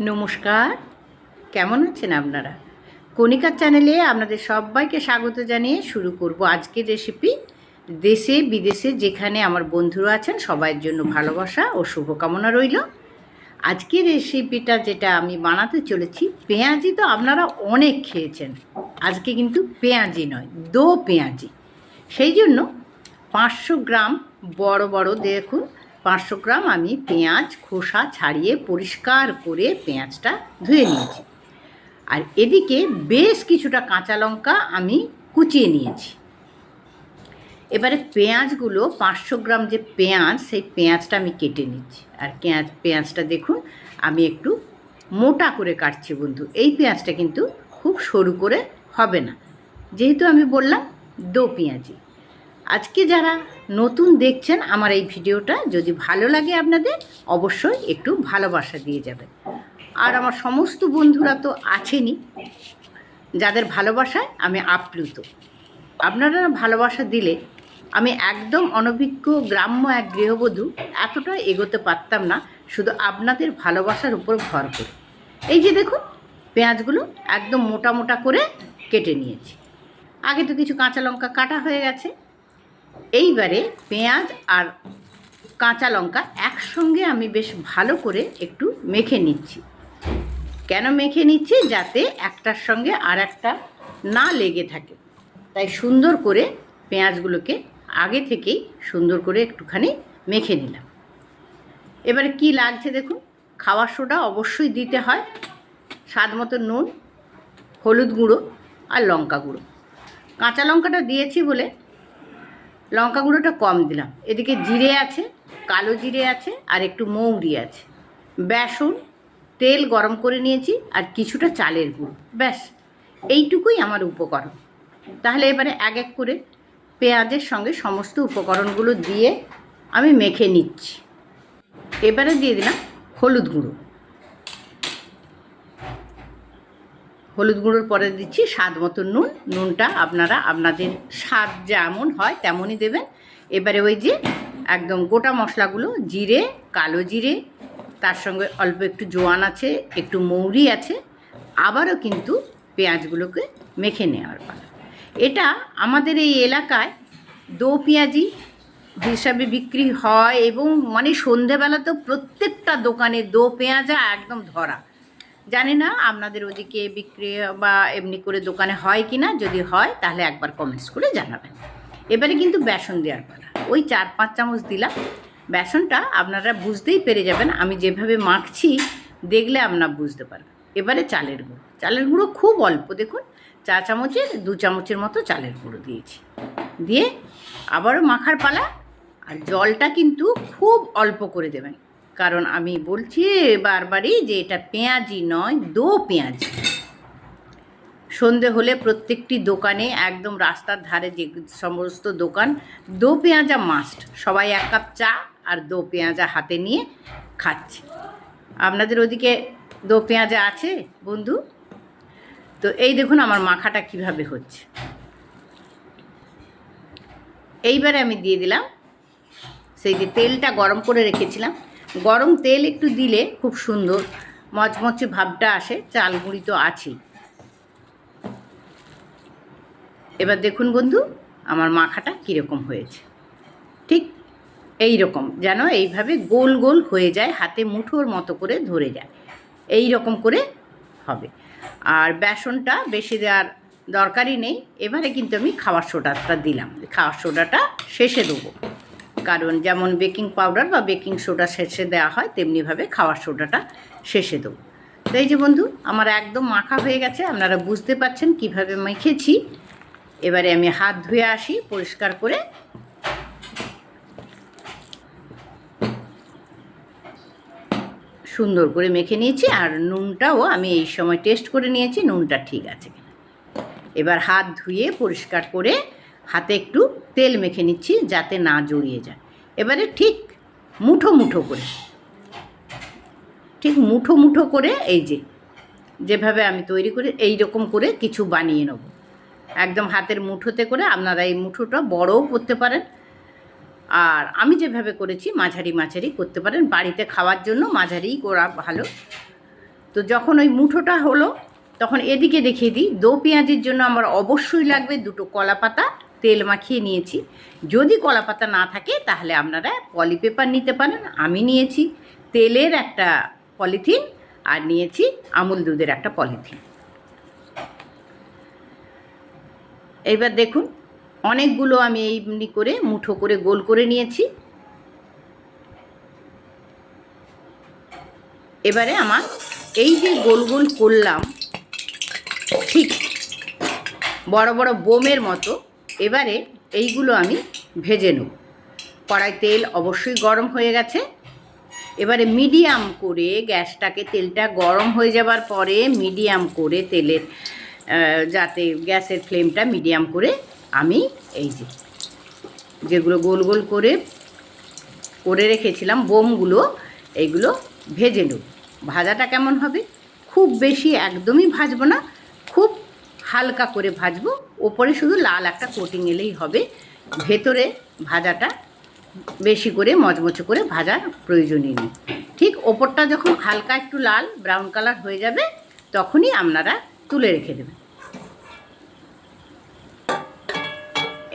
নমস্কার। কেমন আছেন আপনারা? কণিকার চ্যানেলে আপনাদের সবাইকে স্বাগত জানিয়ে শুরু করব আজকের রেসিপি দেশে, বিদেশে যেখানে আমার বন্ধুরা আছেন, সবাইয়ের জন্য ভালোবাসা ও শুভকামনা রইল। আজকের রেসিপিটা যেটা আমি বানাতে চলেছি, পেঁয়াজি তো আপনারা অনেক খেয়েছেন। আজকে কিন্তু পেঁয়াজি নয়, দো পেঁয়াজি। সেই জন্য পাঁচশো গ্রাম বড় বড় দেখুন পাঁচশো গ্রাম আমি পেঁয়াজ খোসা ছাড়িয়ে পরিষ্কার করে পেঁয়াজটা ধুয়ে নিয়েছি। আর এদিকে বেশ কিছুটা কাঁচা লঙ্কা আমি কুচিয়ে নিয়েছি। এবারে পেঁয়াজগুলো পাঁচশো গ্রাম যে পেঁয়াজ, সেই পেঁয়াজটা আমি কেটে নিচ্ছি। আর পেঁয়াজ পেঁয়াজটা দেখুন, আমি একটু মোটা করে কাটছি বন্ধু। এই পেঁয়াজটা কিন্তু খুব সরু করে হবে না। যেহেতু আমি বললাম দো পেঁয়াজি। আজকে যারা নতুন দেখছেন আমার এই ভিডিওটা, যদি ভালো লাগে আপনাদের, অবশ্যই একটু ভালোবাসা দিয়ে যাবেন। আর আমার সমস্ত বন্ধুরা তো আছেনই, যাদের ভালোবাসায় আমি আপ্লুত। আপনারা ভালোবাসা দিলে আমি একদম অনভিজ্ঞ, গ্রাম্য এক গৃহবধূ এতটা এগোতে পারতাম না, শুধু আপনাদের ভালোবাসার উপর ভর করে। এই যে দেখুন, পেঁয়াজগুলো একদম মোটা মোটা করে কেটে নিয়েছি। আগে তো কিছু কাঁচা লঙ্কা কাটা হয়ে গেছে এইবারে পেঁয়াজ আর কাঁচা লঙ্কা একসঙ্গে আমি বেশ ভালো করে একটু মেখে নিচ্ছি। কেন মেখে নিচ্ছি? যাতে একটার সঙ্গে আর একটা না লেগে থাকে। তাই সুন্দর করে পেঁয়াজগুলোকে আগে থেকেই সুন্দর করে একটুখানি মেখে নিলাম। এবারে কি লাগছে দেখুন? খাওয়ার সোডা অবশ্যই দিতে হয়। স্বাদ মতো নুন, হলুদ গুঁড়ো আর লঙ্কা গুঁড়ো। কাঁচা লঙ্কাটা দিয়েছি বলে লঙ্কা গুঁড়োটা কম দিলাম। এদিকে জিরে আছে, কালো জিরে আছে, আর একটু মৌরি আছে। বেসন, তেল গরম করে নিয়েছি, আর কিছুটা চালের গুঁড়ো। ব্যাস, এইটুকুই আমার উপকরণ। তাহলে এবারে এক এক করে পেঁয়াজের সঙ্গে সমস্ত উপকরণগুলো দিয়ে আমি মেখে নিচ্ছি। এবারে দিয়ে দিলাম হলুদ গুঁড়ো। হলুদ গুঁড়োর পরে দিচ্ছি স্বাদ মতো নুন। নুনটা আপনারা আপনাদের স্বাদ যেমন হয় তেমনই দেবেন। এবারে ওই যে একদম গোটা মশলাগুলো, জিরে, কালো জিরে, তার সঙ্গে অল্প একটু জোয়ান আছে, একটু মৌরি আছে, আবারও কিন্তু পেঁয়াজগুলোকে মেখে নেওয়ার পালা। এটা আমাদের এই এলাকায় দো পেঁয়াজি হিসাবে বিক্রি হয় এবং মানে সন্ধেবেলাতেও প্রত্যেকটা দোকানে দো পেঁয়াজা একদম ধরা। জানি না, আপনাদের ওদিকে বিক্রি বা এমনি করে দোকানে হয় কি না যদি হয়, তাহলে একবার কমেন্টস করে জানাবেন। এবারে কিন্তু বেসন দেওয়ার পালা। ওই চার পাঁচ চামচ দিলাম। বেসনটা আপনারা বুঝতেই পেরে যাবেন, আমি যেভাবে মাখছি, দেখলে আপনার বুঝতে পারবেন। এবারে চালের গুঁড়ো। চালের গুঁড়ো খুব অল্প, দেখুন, চা চামচের, দু চামচের মতো চালের গুঁড়ো দিয়েছি। দিয়ে আবারও মাখার পালা, আর জলটা কিন্তু খুব অল্প করে দেবেন। কারণ আমি বলছি বারবারই যে এটা পেঁয়াজি নয়, দো পেঁয়াজি। সন্ধে হলে প্রত্যেকটি দোকানে একদম রাস্তার ধারে যে সমস্ত দোকান, দো পেঁয়াজা মাস্ট সবাই এক কাপ চা আর দো পেঁয়াজা হাতে নিয়ে খাচ্ছে। আপনাদের ওদিকে দো পেঁয়াজা আছে, বন্ধু? তো এই দেখুন আমার মাখাটা কীভাবে হচ্ছে। এইবারে আমি দিয়ে দিলাম। সেই যে তেলটা গরম করে রেখেছিলাম গরম তেল একটু দিলে খুব সুন্দর মচমচে ভাবটা আসে, চাল গুঁড়ি তো আছেই। এবার দেখুন বন্ধু, আমার মাখাটা কীরকম হয়েছে। ঠিক এই রকম যেন এইভাবে গোল গোল হয়ে যায়, হাতে মুঠোর মতো করে ধরে যায়। এই রকম করে হবে। আর বেসনটা বেশি দেওয়ার দরকারই নেই। এবারে কিন্তু আমি খাওয়ার সোডাটা দিলাম। খাওয়ার সোডাটা শেষে দেবো। কারণ যেমন বেকিং পাউডার বা বেকিং সোডা শেষে দেওয়া হয়, তেমনিভাবে খাওয়ার সোডাটা শেষে দেবো। তো এই যে বন্ধু, আমার একদম মাখা হয়ে গেছে, আপনারা বুঝতে পারছেন কীভাবে মেখেছি। এবারে আমি হাত ধুয়ে আসি, পরিষ্কার করে। সুন্দর করে মেখে নিয়েছি, আর নুনটাও আমি এই সময় টেস্ট করে নিয়েছি, নুনটা ঠিক আছে এবার হাত ধুয়ে পরিষ্কার করে হাতে একটু তেল মেখে নিচ্ছি যাতে না জড়িয়ে যায়। এবারে ঠিক মুঠো মুঠো করে, ঠিক মুঠো মুঠো করে এই যে, যেভাবে আমি তৈরি করে এই রকম করে কিছু বানিয়ে নেব। একদম হাতের মুঠোতে করে আপনারা এই মুঠোটা বড়ও করতে পারেন। আর আমি যেভাবে করেছি মাঝারি মাঝারি করতে পারেন। বাড়িতে খাওয়ার জন্য মাঝারিই করা ভালো। তো যখন ওই মুঠোটা হলো, তখন এদিকে দেখিয়ে দিই। দো পেঁয়াজের জন্য আমার অবশ্যই লাগবে দুটো কলা পাতা তেল মাখিয়ে নিয়েছি। যদি কলা পাতা না থাকে, তাহলে আপনারা পলি পেপার নিতে পারেন। আমি নিয়েছি তেলের একটা পলিথিন আর নিয়েছি আমুল দুধের একটা পলিথিন। এইবার দেখুন, অনেকগুলো আমি এমনি করে মুঠো করে গোল করে নিয়েছি। এবারে আমার এই যে গোল গোল করলাম, ঠিক বড় বড় বোমের মতো এবারে এইগুলো আমি ভেজে নেব। কড়াই তেল অবশ্যই গরম হয়ে গেছে। এবারে মিডিয়াম করে গ্যাসটাকে, তেলটা গরম হয়ে যাবার পরে মিডিয়াম করে তেলের যাতে গ্যাসের ফ্লেমটা মিডিয়াম করে আমি এই যে, যেগুলো গোল গোল করে করে রেখেছিলাম বোমগুলো এইগুলো ভেজে নেব। ভাজাটা কেমন হবে? খুব বেশি একদমই ভাজবো না, খুব হালকা করে ভাজবো। ওপরে শুধু লাল একটা কোটিং এলেই হবে। ভেতরে ভাজাটা বেশি করে মচমচে করে ভাজার প্রয়োজনই নেই। ঠিক ওপরটা যখন হালকা একটু লাল ব্রাউন কালার হয়ে যাবে, তখনই আপনারা তুলে রেখে দেবেন।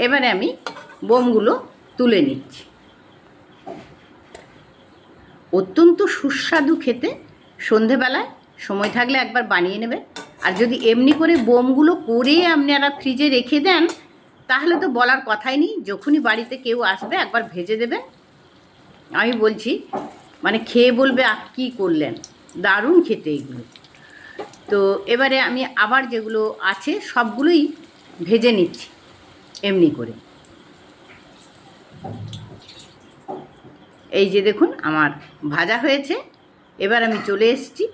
এবারে আমি বোমগুলো তুলে নিচ্ছি। অত্যন্ত সুস্বাদু খেতে। সন্ধেবেলায় সময় থাকলে একবার বানিয়ে নেবে। আর যদি এমনি করে বোমগুলো করে আপনারা ফ্রিজে রেখে দেন, তাহলে তো বলার কথাই নেই। যখনই বাড়িতে কেউ আসবে, একবার ভেজে দেবেন আমি বলছি মানে খেয়ে বলবে কী করলেন? দারুণ খেতে এগুলো। তো এবারে আমি আবার যেগুলো আছে, সবগুলোই ভেজে নিচ্ছি, এমনি করে। এই যে দেখুন, আমার ভাজা হয়েছে। এবার আমি চলে এসেছি।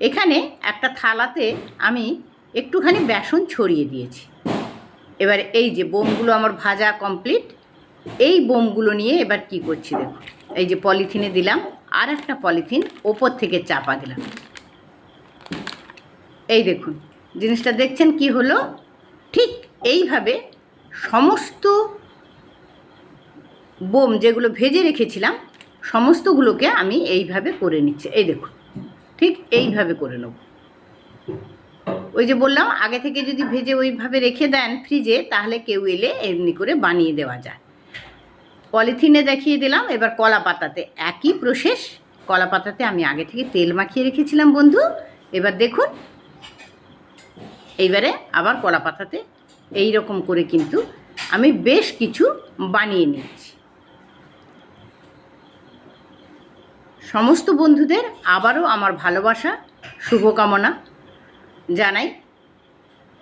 এখানে একটা থালাতে আমি একটুখানি বেসন ছড়িয়ে দিয়েছি। এবার এই যে বোমগুলো আমার ভাজা কমপ্লিট এই বোমগুলো নিয়ে এবার কি করছি দেখুন এই যে পলিথিনে দিলাম, আর একটা পলিথিন ওপর থেকে চাপা দিলাম। এই দেখুন, জিনিসটা দেখছেন কি হলো? ঠিক এইভাবে সমস্ত বোম যেগুলো ভেজে রেখেছিলাম, সমস্তগুলোকে আমি এইভাবে করে নিচ্ছি। এই দেখুন ঠিক এইভাবে করে নেব। ওই যে বললাম, আগে থেকে যদি ভেজে ওইভাবে রেখে দেন ফ্রিজে, তাহলে কেউ এলে এমনি করে বানিয়ে দেওয়া যায়। পলিথিনে দেখিয়ে দিলাম, এবার কলা পাতাতে। একই প্রসেস কলা পাতাতে আমি আগে থেকে তেল মাখিয়ে রেখেছিলাম বন্ধু। এবার দেখুন, এইবারে আবার কলা পাতাতে এই রকম করে কিন্তু আমি বেশ কিছু বানিয়ে নিচ্ছি সমস্ত বন্ধুদের আবারও আমার ভালোবাসা, শুভকামনা জানাই।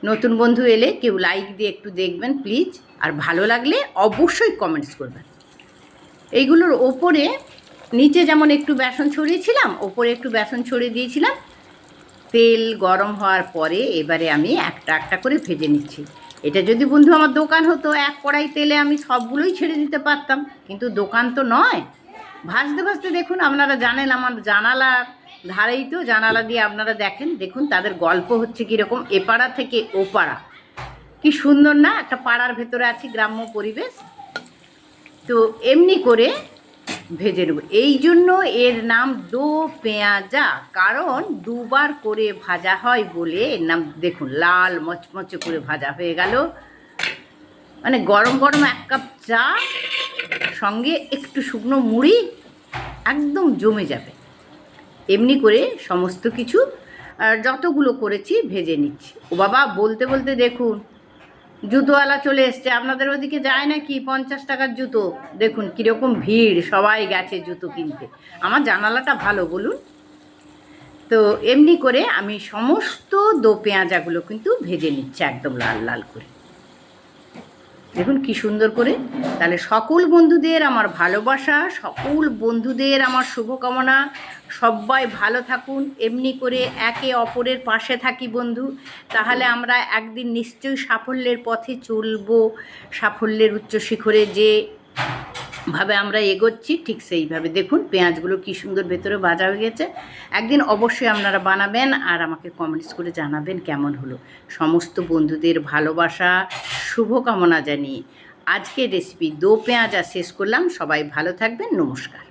নতুন বন্ধু এলে কেউ লাইক দিয়ে একটু দেখবেন প্লিজ আর ভালো লাগলে অবশ্যই কমেন্টস করবেন। এইগুলোর ওপরে নিচে যেমন একটু বেসন ছড়িয়েছিলাম, ওপরে একটু বেসন ছড়িয়ে দিয়েছিলাম, তেল গরম হওয়ার পরে এবারে আমি একটা একটা করে ভেজে নিচ্ছি। এটা যদি বন্ধু আমার দোকান হতো, এক কড়াই তেলে আমি সবগুলোই ছেড়ে দিতে পারতাম, কিন্তু দোকান তো নয়। ভাজতে ভাজতে দেখুন, আপনারা জানেন আমার জানালার ধারেই তো, জানালা দিয়ে আপনারা দেখেন, দেখুন তাদের গল্প হচ্ছে কীরকম, এপাড়া থেকে ওপাড়া। কি সুন্দর না, একটা পাড়ার ভেতরে আছি, গ্রাম্য পরিবেশ। তো এমনি করে ভেজে নেব। এই জন্য এর নাম দো পেঁয়াজা, কারণ দুবার করে ভাজা হয় বলে, এর নাম দেখুন, লাল মচমচে করে ভাজা হয়ে গেল। মানে গরম গরম এক কাপ চা, সঙ্গে একটু শুকনো মুড়ি, একদম জমে যাবে। এমনি করে সমস্ত কিছু যতগুলো করেছি ভেজে নিচ্ছি। ও বাবা, বলতে বলতে দেখুন, জুতোওয়ালা চলে এসছে। আপনাদের ওদিকে যায় নাকি? পঞ্চাশ টাকার জুতো। দেখুন, কীরকম ভিড়, সবাই গেছে জুতো কিনতে। আমার জানালাটা ভালো, বলুন। তো এমনি করে আমি সমস্ত দো পেঁয়াজাগুলো কিন্তু ভেজে নিচ্ছি একদম লাল লাল করে। দেখুন কি সুন্দর করে। তাহলে সকল বন্ধুদের আমার ভালোবাসা, সকল বন্ধুদের আমার শুভকামনা। সবাই ভালো থাকুন। এমনি করে একে অপরের পাশে থাকি বন্ধু। তাহলে আমরা একদিন নিশ্চয়ই সাফল্যের পথে চলব। সাফল্যের উচ্চ শিখরে যে ভাবে আমরা এগোচ্ছি, ঠিক সেইভাবে। দেখুন, পেঁয়াজগুলো কি সুন্দর ভেতরে বাজা হয়ে গেছে। একদিন অবশ্যই আপনারা বানাবেন আর আমাকে কমেন্টস করে জানাবেন কেমন হলো। সমস্ত বন্ধুদের ভালোবাসা, শুভকামনা জানিয়ে আজকে রেসিপি দো পেঁয়াজ আর শেষ করলাম। সবাই ভালো থাকবেন, নমস্কার।